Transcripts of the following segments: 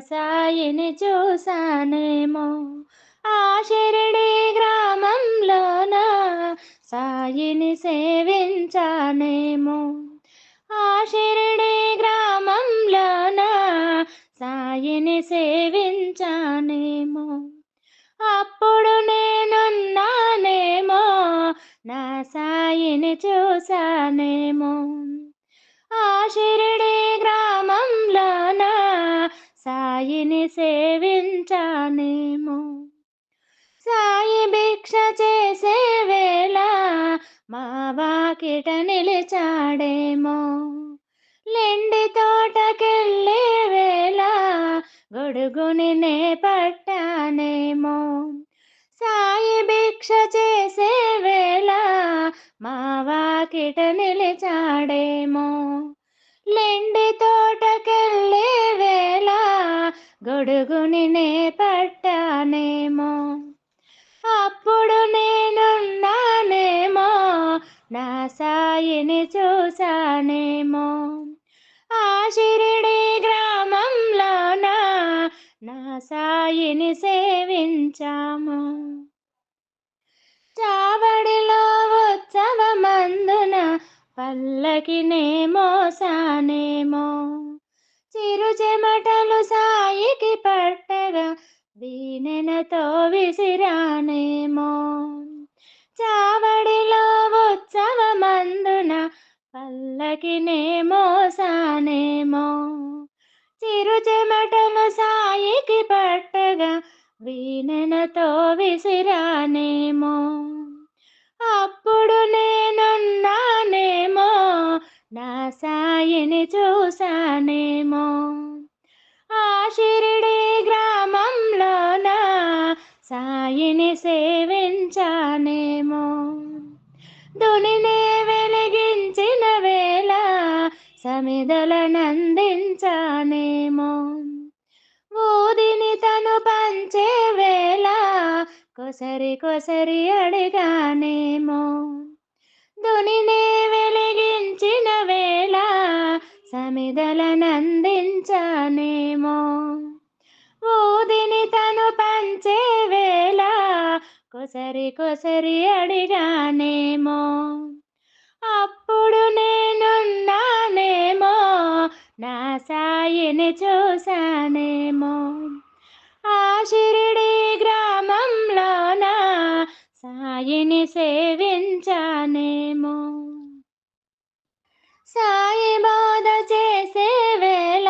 సాయిని చూసానేమో ఆ షిరిడి గ్రామంలోన సాయిని సేవించానేమో. ఆ షిరిడి గ్రామంలోన సాయిని సేవించానేమో. అప్పుడు నేనున్నానేమో నా సాయిని చూసానేమో ఆ షిరిడి సాయిని సేవించానేమో. సాయి భిక్ష చేసే వేళ మా వాకిట నిలిచాడేమో. లెండి తోటకెళ్ళే వేళ గొడుగుని నే పట్టానేమో. సాయి భిక్ష చేసే వేళ మా వాకిట గొడుగుని నే పట్టానేమో. అప్పుడు నేనున్నానేమో నా సాయిని చూసానేమో ఆ షిరిడి గ్రామంలోన నా సాయిని సేవించాము. చావడిలో ఉత్సవమందున పల్లకినే మోసానేమో. చిరు చెమటలు సాయికి పట్టగా వీణెనతో విసిరానేమో. చావడిలో ఉత్సవమందున పల్లకినే మోసానేమో చిరు చెమటలు సాయికి పట్టగా వీణెనతో విసిరానేమో. అప్పుడు నేనున్నానేమో నా సాయిని చూ సేవించానేమో దునినే వెలిగించిన వేళ సమిదలనందించానేమో ఊదిని తను పంచే వేళ కొసరి కొసరి అడిగానేమో. దునినే వెలిగించిన వేళ సమిదలనందించానేమో ఒకసారి కొసరి అడిగానేమో. అప్పుడు నేనున్నానేమో నా సాయిని చూసానేమో ఆ షిరిడి గ్రామంలోన సాయిని సేవించానేమో. సాయి బోధ చేసే వేళ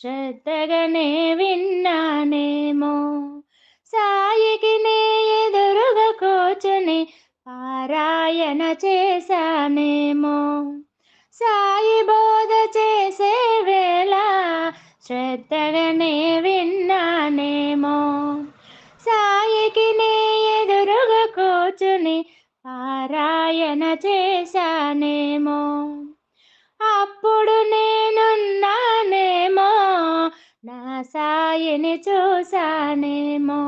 శ్రద్ధగానే విన్నానేమో. శ్రద్ధగానే విన్నానేమో. సాయికి నే ఎదురుగా కూర్చుని పారాయణ చేశానేమో. అప్పుడు నేనున్నానేమో నా సాయిని చూసానేమో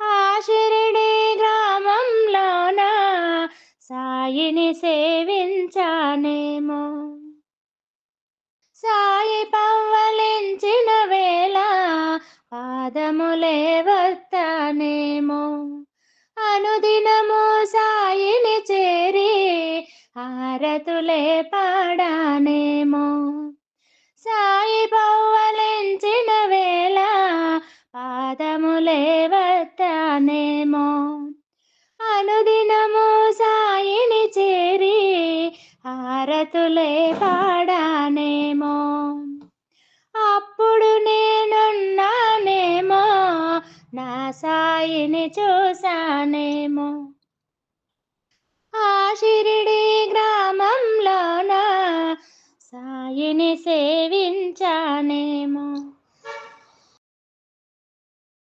ఆ షిరిడి గ్రామంలోన సాయిని సేవించానే పాదములే వస్తానేమో. అనుదినము సాయిని చేరి హారతులే పాడానేమో. సాయి పౌవలించిన వేళ పాదములే వస్తానేమో. అనుదినము సాయిని చేరి హారతులే నా సాయిని చూసానేమో ఆ షిరిడి గ్రామంలోనా సాయిని